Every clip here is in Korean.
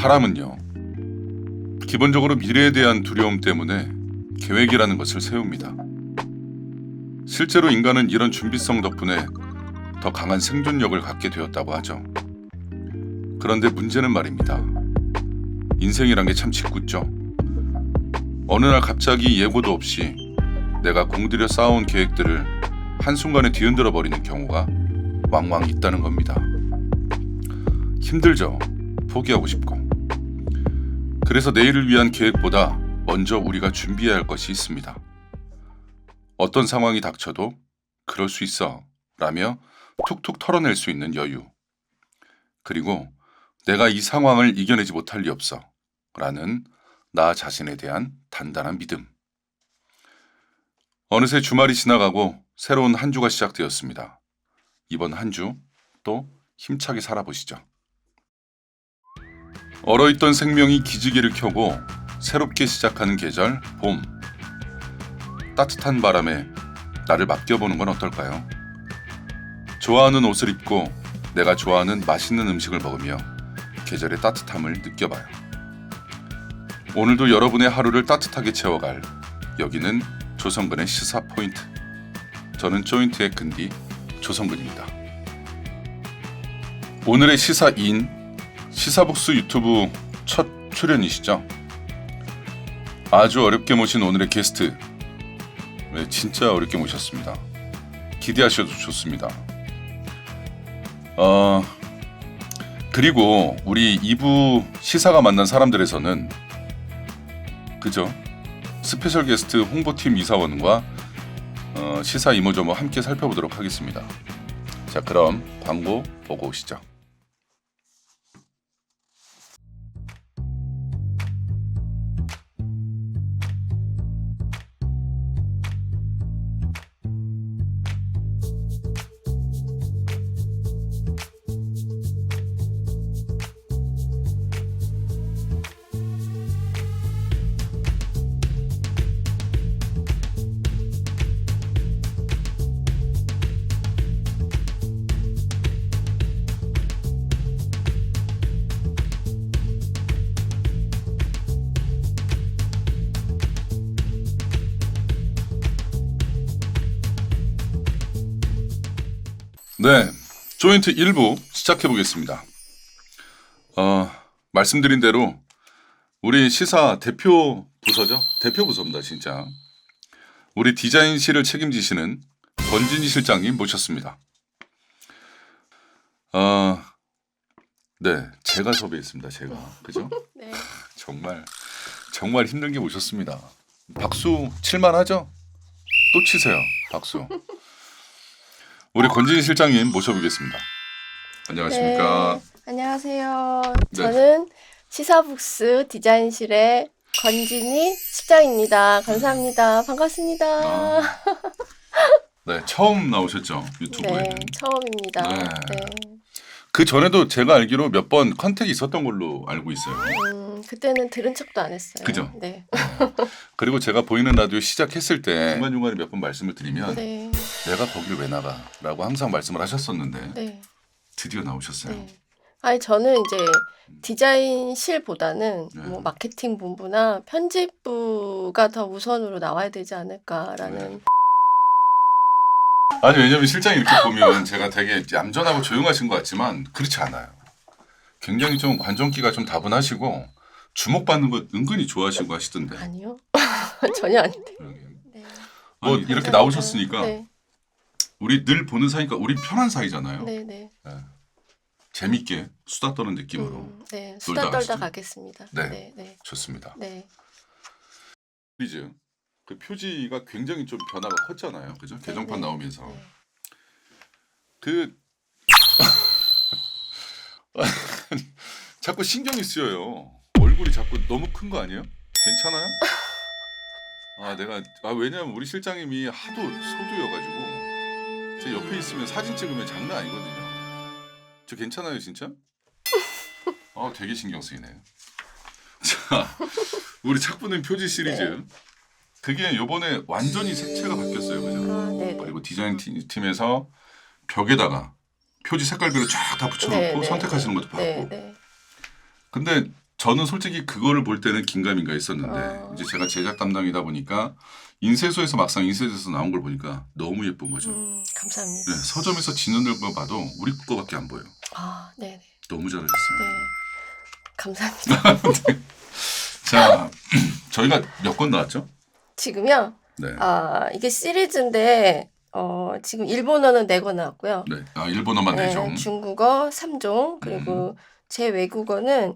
사람은요, 기본적으로 미래에 대한 두려움 때문에 계획이라는 것을 세웁니다. 실제로 인간은 이런 준비성 덕분에 더 강한 생존력을 갖게 되었다고 하죠. 그런데 문제는 말입니다. 인생이란 게 참 짓궂죠. 어느 날 갑자기 예고도 없이 내가 공들여 쌓아온 계획들을 한순간에 뒤흔들어 버리는 경우가 왕왕 있다는 겁니다. 힘들죠. 포기하고 싶고. 그래서 내일을 위한 계획보다 먼저 우리가 준비해야 할 것이 있습니다. 어떤 상황이 닥쳐도 그럴 수 있어 라며 툭툭 털어낼 수 있는 여유. 그리고 내가 이 상황을 이겨내지 못할 리 없어 라는 나 자신에 대한 단단한 믿음. 어느새 주말이 지나가고 새로운 한 주가 시작되었습니다. 이번 한 주 또 힘차게 살아보시죠. 얼어있던 생명이 기지개를 켜고 새롭게 시작하는 계절 봄. 따뜻한 바람에 나를 맡겨보는 건 어떨까요? 좋아하는 옷을 입고 내가 좋아하는 맛있는 음식을 먹으며 계절의 따뜻함을 느껴봐요. 오늘도 여러분의 하루를 따뜻하게 채워갈 여기는 조성근의 시사 포인트. 저는 조인트의 근디 조성근입니다. 오늘의 시사 인 시사복수 유튜브 첫 출연이시죠? 아주 어렵게 모신 오늘의 게스트. 네, 진짜 어렵게 모셨습니다. 기대하셔도 좋습니다. 어, 그리고 우리 2부 시사가 만난 사람들에서는 그죠? 스페셜 게스트 홍보팀 이사원과 어, 시사 이모저모 함께 살펴보도록 하겠습니다. 자, 그럼 광고 보고 오시죠. 네, 조인트 1부 시작해 보겠습니다. 어, 말씀드린 대로 우리 시사 대표 부서죠? 대표 부서입니다, 진짜. 우리 디자인실을 책임지시는 권진희 실장님 모셨습니다. 어, 네, 제가 섭외했습니다, 제가. 그죠? 네. 정말 정말 힘들게 모셨습니다. 박수 칠만 하죠? 또 치세요. 박수. 우리 권진희 실장님 모셔보겠습니다. 안녕하십니까? 네. 안녕하세요. 네. 저는 시사북스 디자인실의 권진희 실장입니다. 감사합니다. 반갑습니다. 아, 네, 처음 나오셨죠 유튜브에. 네, 처음입니다. 네. 네. 그 전에도 제가 알기로 몇 번 컨택이 있었던 걸로 알고 있어요. 음, 그때는 들은 척도 안 했어요. 그죠? 네. 그리고 제가 보이는 라디오 시작했을 때 중간 중간에 몇 번 말씀을 드리면 네. 내가 거기를 왜 나가라고 항상 말씀을 하셨었는데 네. 드디어 나오셨어요. 네. 아니 저는 이제 디자인실보다는 네. 뭐 마케팅 본부나 편집부가 더 우선으로 나와야 되지 않을까라는 네. 아니 왜냐면 실장이 이렇게 보면 제가 되게 얌전하고 조용하신 것 같지만 그렇지 않아요. 굉장히 좀 관종기가 좀 다분하시고 주목받는 거 은근히 좋아하시고 하시던데. 아니요. 전혀 아닌데. 네. 뭐 아니, 이렇게 감사합니다. 나오셨으니까 네. 우리 늘 보는 사이니까 우리 편한 사이잖아요. 네, 네. 재밌게 수다 떠는 느낌으로 음, 네. 수다 떨다 가시죠. 가겠습니다. 네. 네, 네. 좋습니다. 네. 시리즈 그 표지가 굉장히 좀 변화가 컸잖아요. 그죠? 개정판 네. 나오면서 네. 그 자꾸 신경이 쓰여요. 얼굴이 자꾸 너무 큰 거 아니에요? 괜찮아요? 아 내가 아 왜냐면 우리 실장님이 하도 소두여가지고 제 옆에 있으면 사진 찍으면 장난 아니거든요. 저 괜찮아요 진짜? 아 되게 신경 쓰이네요. 자 우리 착부는 표지 시리즈 네. 그게 요번에 완전히 색채가 바뀌었어요, 그죠? 아, 네. 네. 그리고 디자인 팀- 팀에서 벽에다가 표지 색깔별로 쫙 다 붙여놓고 네, 네, 선택하시는 것도 네, 봤고 네. 근데 저는 솔직히 그거를 볼 때는 긴가민가 했었는데 어. 이제 제가 제작 담당이다 보니까 인쇄소에서 막상 인쇄돼서 나온 걸 보니까 너무 예쁜 거죠. 음, 감사합니다. 네, 서점에서 진원될 거 봐도 우리 거밖에 안 보여. 아, 네네. 너무 잘하셨어요. 네. 감사합니다. 자, 저희가 몇 권 나왔죠? 지금요. 네. 아, 이게 시리즈인데 어, 지금 일본어는 네 권 나왔고요. 네. 아, 일본어만 내죠. 네, 중국어 3종, 그리고 제 외국어는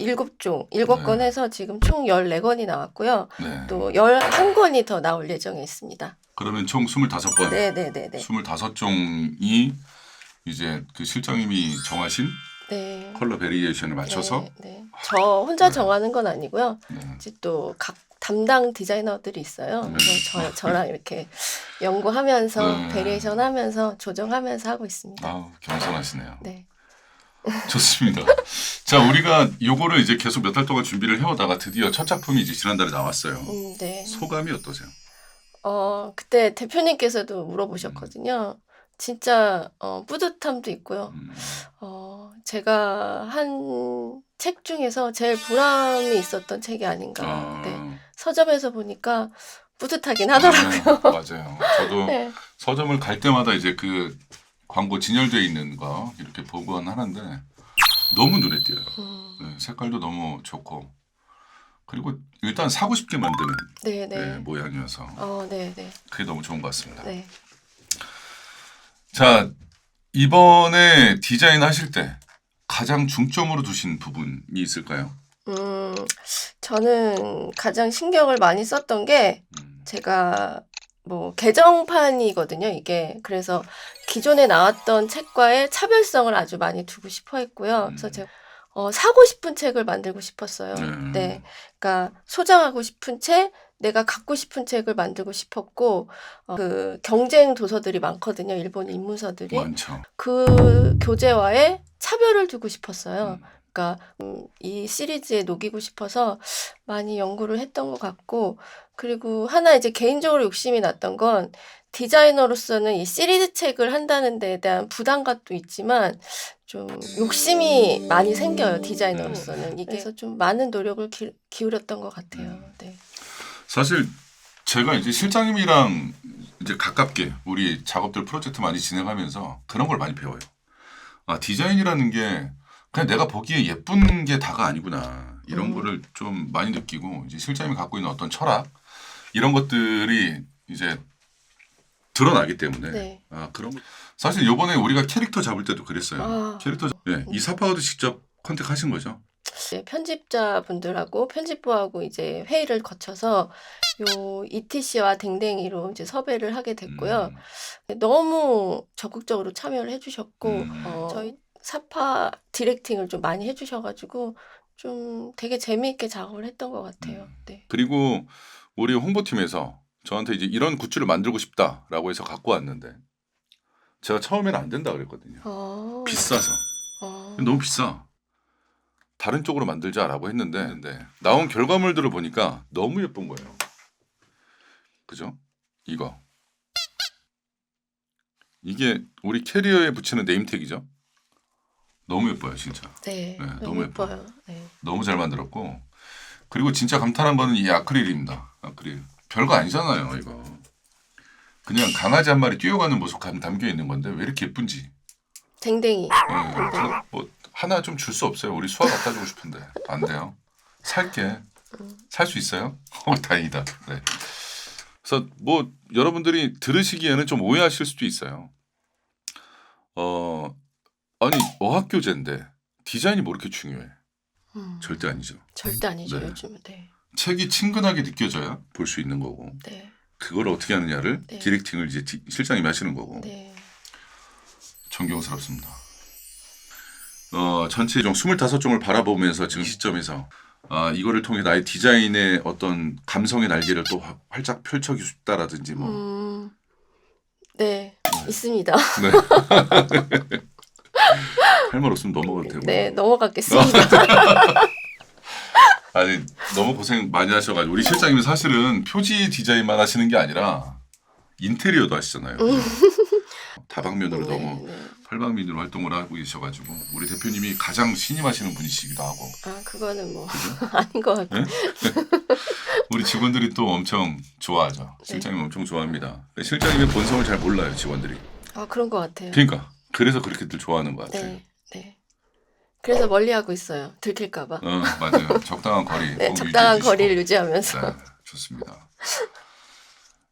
7종, 7권 네. 해서 지금 총 14권이 나왔고요. 네. 또 11권이 더 나올 예정에 있습니다. 그러면 총 25권. 네, 네, 네, 네. 25종이 이제 그 실장님이 정하신 네. 컬러 베리에이션을 맞춰서 네, 네. 저 혼자 네. 정하는 건 아니고요. 네. 이제 또 각 담당 디자이너들이 있어요. 네. 그래서 저, 저랑 이렇게 연구하면서 네. 베리에이션 하면서 조정하면서 하고 있습니다. 아우, 겸손하시네요. 네. 좋습니다. 자, 우리가 요거를 이제 계속 몇 달 동안 준비를 해오다가 드디어 첫 작품이 이제 지난달에 나왔어요. 음, 네. 소감이 어떠세요? 어, 그때 대표님께서도 물어보셨거든요. 진짜 어, 뿌듯함도 있고요. 음, 어, 제가 한 책 중에서 제일 보람이 있었던 책이 아닌가. 아, 네. 서점에서 보니까 뿌듯하긴 하더라고요. 아, 맞아요. 저도 네. 서점을 갈 때마다 이제 그 광고 진열되어 있는 거 이렇게 보곤 하는데 너무 눈에 띄어요. 음, 네, 색깔도 너무 좋고 그리고 일단 사고 싶게 만드는 네, 네, 네. 모양이어서 어, 네, 네. 그게 너무 좋은 것 같습니다. 네. 자 이번에 디자인 하실 때 가장 중점으로 두신 부분이 있을까요? 음, 저는 가장 신경을 많이 썼던 게 음, 제가 뭐 개정판이거든요, 이게. 그래서 기존에 나왔던 책과의 차별성을 아주 많이 두고 싶어 했고요. 그래서 음. 제가 어, 사고 싶은 책을 만들고 싶었어요. 네. 네. 그러니까 소장하고 싶은 책, 내가 갖고 싶은 책을 만들고 싶었고, 어, 그 경쟁 도서들이 많거든요, 일본 인문서들이. 많죠. 그 교재와의 차별을 두고 싶었어요. 음, 그러니까 음, 이 시리즈에 녹이고 싶어서 많이 연구를 했던 것 같고 그리고 하나 이제 개인적으로 욕심이 났던 건 디자이너로서는 이 시리즈 책을 한다는 데에 대한 부담감도 있지만 좀 욕심이 많이 생겨요 디자이너로서는 이게 그래서 좀 많은 노력을 기, 기울였던 것 같아요. 음. 네. 사실 제가 이제 실장님이랑 이제 가깝게 우리 작업들 프로젝트 많이 진행하면서 그런 걸 많이 배워요. 아 디자인이라는 게 그냥 내가 보기에 예쁜 게 다가 아니구나 이런 음. 거를 좀 많이 느끼고 이제 실장님이 갖고 있는 어떤 철학 이런 것들이 이제 드러나기 때문에 네. 아 그런 거 사실 요번에 우리가 캐릭터 잡을 때도 그랬어요. 아. 캐릭터 잡- 네, 이사파와도 직접 컨택하신 거죠? 이제 편집자분들하고 편집부하고 이제 회의를 거쳐서 요 ETC와 댕댕이로 이제 섭외를 하게 됐고요. 음, 너무 적극적으로 참여를 해주셨고 음. 어, 저희 사파 디렉팅을 좀 많이 해주셔가지고 좀 되게 재미있게 작업을 했던 것 같아요. 음. 네. 그리고 우리 홍보팀에서 저한테 이제 이런 굿즈를 만들고 싶다라고 해서 갖고 왔는데 제가 처음에는 안 된다 그랬거든요. 어, 비싸서 어, 너무 비싸. 다른 쪽으로 만들자라고 했는데 나온 결과물들을 보니까 너무 예쁜 거예요. 그죠? 이거 이게 우리 캐리어에 붙이는 네임택이죠. 너무 예뻐요, 진짜. 네, 네, 너무, 너무 예뻐요. 예뻐요. 네. 너무 잘 만들었고 그리고 진짜 감탄한 거는 이 아크릴입니다. 아크릴 별거 아니잖아요 이거. 그냥 강아지 한 마리 뛰어가는 모습 감 담겨 있는 건데 왜 이렇게 예쁜지. 댕댕이. 예, 저뭐 하나 좀 줄 수 없어요. 우리 수아 갖다 주고 싶은데 안 돼요. 살게. 살 수 있어요? 어 다행이다. 네. 그래서 뭐 여러분들이 들으시기에는 좀 오해하실 수도 있어요. 어 아니 어학 교재인데 디자인이 뭐 이렇게 중요해? 음, 절대 아니죠. 절대 아니죠 네. 요즘은. 네. 책이 친근하게 느껴져야 볼 수 있는 거고 네. 그걸 어떻게 하느냐를 네. 디렉팅을 이제 디- 실장님이 하시는 거고 네. 존경스럽습니다. 어, 전체 종 25종을 바라보면서 지금 시점에서 아, 이거를 통해 나의 디자인의 어떤 감성의 날개를 또 화- 활짝 펼쳐주고 싶다라든지 뭐 음, 네. 있습니다. 네. 할 말 없으면 넘어가도 되고 네, 넘어가겠습니다. 아니 너무 고생 많이 하셔가지고 우리 실장님은 사실은 표지 디자인만 하시는 게 아니라 인테리어도 하시잖아요. 다방면으로 네, 너무 네. 팔방민으로 활동을 하고 계셔가지고 우리 대표님이 가장 신임하시는 분이시기도 하고 아 그거는 뭐 아닌 것 같고 네? 우리 직원들이 또 엄청 좋아하죠. 네. 실장님 엄청 좋아합니다. 실장님의 본성을 잘 몰라요 직원들이. 아 그런 것 같아요. 그러니까 그래서 그렇게들 좋아하는 것 같아요. 네, 네. 그래서 멀리 하고 있어요. 들킬까봐. 어 맞아요. 적당한 거리. 네, 꼭 적당한 유지해 주시고. 거리를 유지하면서. 네, 좋습니다.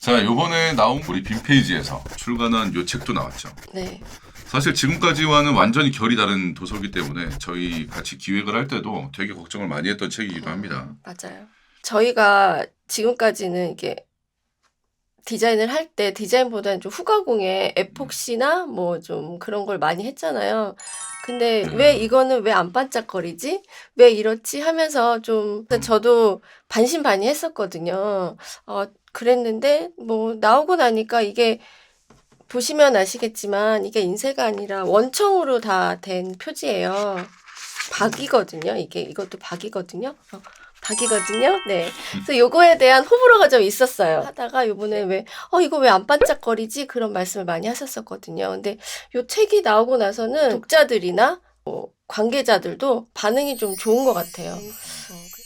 자, 요번에 나온 우리 빈페이지에서 출간한 요 책도 나왔죠. 네, 사실 지금까지와는 완전히 결이 다른 도서기 때문에 저희 같이 기획을 할 때도 되게 걱정을 많이 했던 책이기도 합니다. 맞아요. 저희가 지금까지는 이게 디자인을 할 때 디자인보다는 좀 후가공에 에폭시나 뭐 좀 그런 걸 많이 했잖아요. 근데 음. 왜 이거는 왜 안 반짝거리지? 왜 이렇지? 하면서 좀 음. 저도 반신반의 했었거든요. 어, 그랬는데 뭐 나오고 나니까 이게 보시면 아시겠지만 이게 인쇄가 아니라 원청으로 다 된 표지예요. 박이거든요. 이게 이것도 박이거든요. 어, 박이거든요. 네. 그래서 요거에 대한 호불호가 좀 있었어요. 하다가 요번에 왜, 어, 이거 왜 안 반짝거리지? 그런 말씀을 많이 하셨었거든요. 근데 요 책이 나오고 나서는 독자들이나 뭐 관계자들도 반응이 좀 좋은 것 같아요. 어, 그-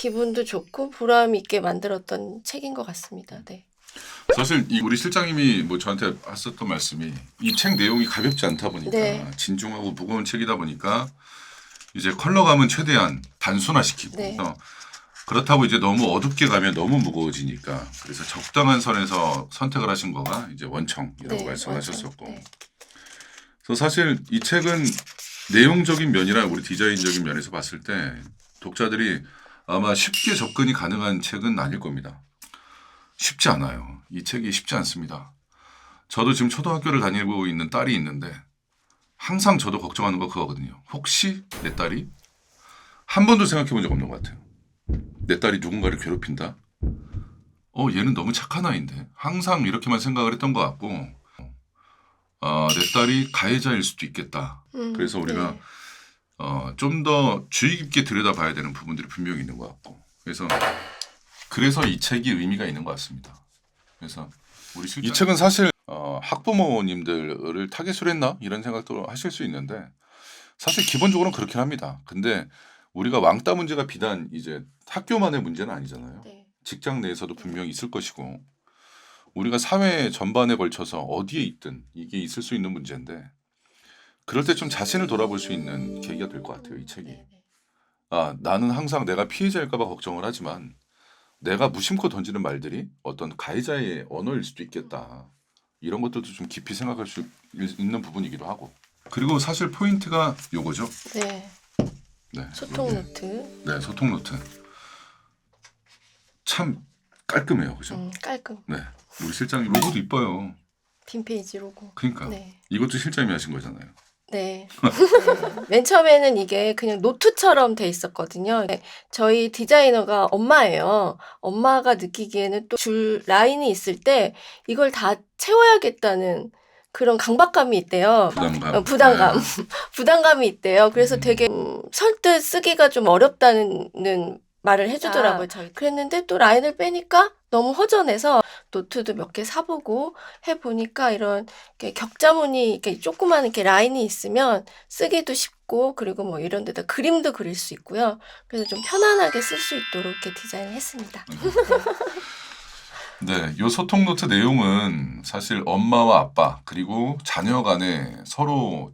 기분도 좋고 보람 있게 만들었던 책인 것 같습니다. 네. 사실 이 우리 실장님이 뭐 저한테 하셨던 말씀이 이 책 내용이 가볍지 않다 보니까 네. 진중하고 무거운 책이다 보니까 이제 컬러감은 최대한 단순화시키고 네. 그렇다고 이제 너무 어둡게 가면 너무 무거워지니까 그래서 적당한 선에서 선택을 하신 거가 이제 원청이라고 네, 말씀하셨었고 원청. 네. 그래서 사실 이 책은 내용적인 면이나 우리 디자인적인 면에서 봤을 때 독자들이 아마 쉽게 접근이 가능한 책은 아닐 겁니다. 쉽지 않아요. 이 책이 쉽지 않습니다. 저도 지금 초등학교를 다니고 있는 딸이 있는데 항상 저도 걱정하는 거 그거거든요. 혹시 내 딸이 한 번도 생각해 본 적 없는 것 같아요. 내 딸이 누군가를 괴롭힌다? 어, 얘는 너무 착한 아이인데. 항상 이렇게만 생각을 했던 것 같고, 어, 내 딸이 가해자일 수도 있겠다. 음, 그래서 우리가 네. 어, 좀 더 주의 깊게 들여다 봐야 되는 부분들이 분명히 있는 것 같고 그래서 그래서 이 책이 의미가 있는 것 같습니다. 그래서 우리 이 책은 사실 어, 학부모님들을 타겟으로 했나 이런 생각도 하실 수 있는데 사실 기본적으로는 그렇긴 합니다. 근데 우리가 왕따 문제가 비단 이제 학교만의 문제는 아니잖아요. 네. 직장 내에서도 분명히 있을 것이고 우리가 사회 전반에 걸쳐서 어디에 있든 이게 있을 수 있는 문제인데 그럴 때 좀 자신을 돌아볼 수 있는 계기가 될 것 같아요 이 책이 네, 네. 아 나는 항상 내가 피해자일까봐 걱정을 하지만 내가 무심코 던지는 말들이 어떤 가해자의 언어일 수도 있겠다 이런 것들도 좀 깊이 생각할 수 있는 부분이기도 하고 그리고 사실 포인트가 요거죠 네. 네, 소통. 노트. 네 소통 노트 참 깔끔해요 그죠 음, 깔끔. 네 우리 실장님 로고도 이뻐요 빈 페이지 로고. 그러니까 네. 이것도 실장님이 하신 거잖아요. 네. 네. 맨 처음에는 이게 그냥 노트처럼 돼 있었거든요. 네. 저희 디자이너가 엄마예요. 엄마가 느끼기에는 또 줄 라인이 있을 때 이걸 다 채워야겠다는 그런 강박감이 있대요. 부담감. 어, 부담감. 네. 부담감이 있대요. 그래서 음. 되게 음, 설득 쓰기가 좀 어렵다는 말을 해주더라고요. 저희. 그랬는데 또 라인을 빼니까 너무 허전해서 노트도 몇 개 사보고 해보니까 이런 이렇게 격자무늬 이렇게 조그만 이렇게 라인이 있으면 쓰기도 쉽고 그리고 뭐 이런 데다 그림도 그릴 수 있고요. 그래서 좀 편안하게 쓸 수 있도록 이렇게 디자인을 했습니다. 네, 요 소통 노트 내용은 사실 엄마와 아빠 그리고 자녀 간에 서로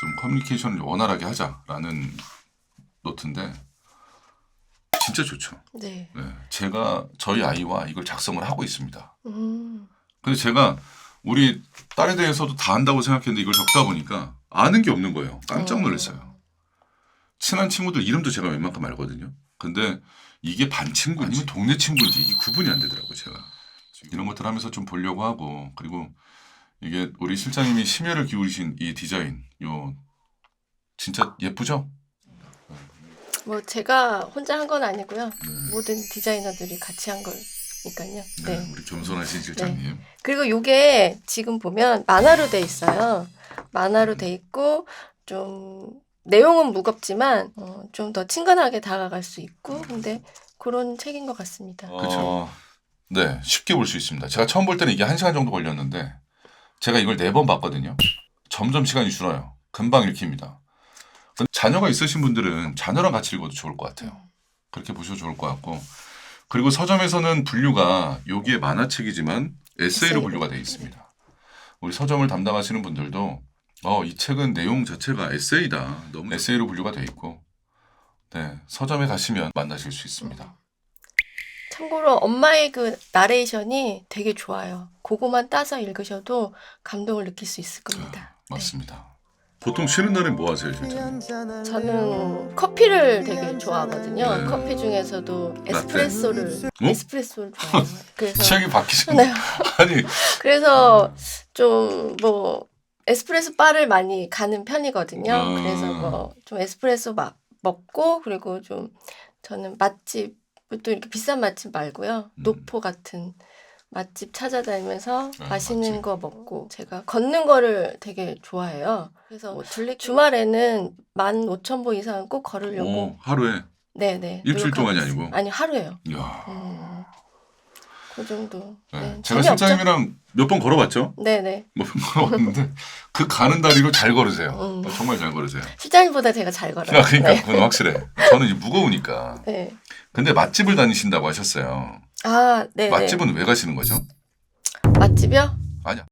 좀 커뮤니케이션을 원활하게 하자라는 노트인데 진짜 좋죠. 네. 네, 제가 저희 아이와 이걸 작성을 하고 있습니다. 음. 근데 제가 우리 딸에 대해서도 다 안다고 생각했는데 이걸 적다 보니까 아는 게 없는 거예요. 깜짝 놀랐어요. 친한 친구들 이름도 제가 웬만큼 알거든요. 근데 이게 반 친구인지 아니면 동네 친구인지 이게 구분이 안 되더라고요, 제가. 이런 것들 하면서 좀 보려고 하고 그리고 이게 우리 실장님이 심혈을 기울이신 이 디자인 요 진짜 예쁘죠? 뭐 제가 혼자 한 건 아니고요. 네. 모든 디자이너들이 같이 한 거니까요. 네, 네. 우리 겸손하신 실장님. 그리고 요게 지금 보면 만화로 돼 있어요. 만화로 돼 있고 좀 내용은 무겁지만 어, 좀 더 친근하게 다가갈 수 있고 근데 그런 책인 것 같습니다. 그렇죠. 네, 쉽게 볼 수 있습니다. 제가 처음 볼 때는 이게 한 시간 정도 걸렸는데 제가 이걸 네 번 봤거든요. 점점 시간이 줄어요. 금방 읽힙니다. 자녀가 있으신 분들은 자녀랑 같이 읽어도 좋을 것 같아요. 그렇게 보셔도 좋을 것 같고 그리고 서점에서는 분류가 여기에 만화책이지만 에세이로. 분류가 되어 있습니다. 우리 서점을 담당하시는 분들도 어, 이 책은 내용 자체가 에세이다. 너무 에세이로 분류가 되어 있고 네, 서점에 가시면 만나실 수 있습니다. 참고로 엄마의 그 나레이션이 되게 좋아요. 그거만 따서 읽으셔도 감동을 느낄 수 있을 겁니다. 아, 맞습니다. 보통 쉬는 날에 뭐 하세요, 실장님? 네. 저는 커피를 되게 좋아하거든요. 네. 커피 중에서도 에스프레소를 어? 에스프레소를 좋아해요. 그래서 취향이 바뀌셨네. 네. 아니, 그래서 좀 뭐 에스프레소 바를 많이 가는 편이거든요. 아. 그래서 뭐 좀 에스프레소 막 먹고 그리고 좀 저는 맛집 또 이렇게 비싼 맛집 말고요. 음. 노포 같은 맛집 찾아다니면서 아, 맛있는 맛집. 거 먹고 제가 걷는 거를 되게 좋아해요. 그래서 뭐 둘레 주말에는 만 오천 보 이상 꼭 걸으려고. 오, 하루에 네네. 일주일 동안이 있어요. 아니고? 아니 하루예요. 이야. 음, 그 정도. 네. 네, 제가 재미없죠? 실장님이랑 몇 번 걸어봤죠? 네네. 몇 번 걸어봤는데 그 가는 다리로 잘 걸으세요. 음. 어, 정말 잘 걸으세요. 실장님보다 제가 잘 걸어요. 아, 그러니까 네. 그건 확실해. 저는 이제 무거우니까. 네. 근데 맛집을 다니신다고 하셨어요. 아, 네. 맛집은 왜 가시는 거죠? 맛집이요? 아니야.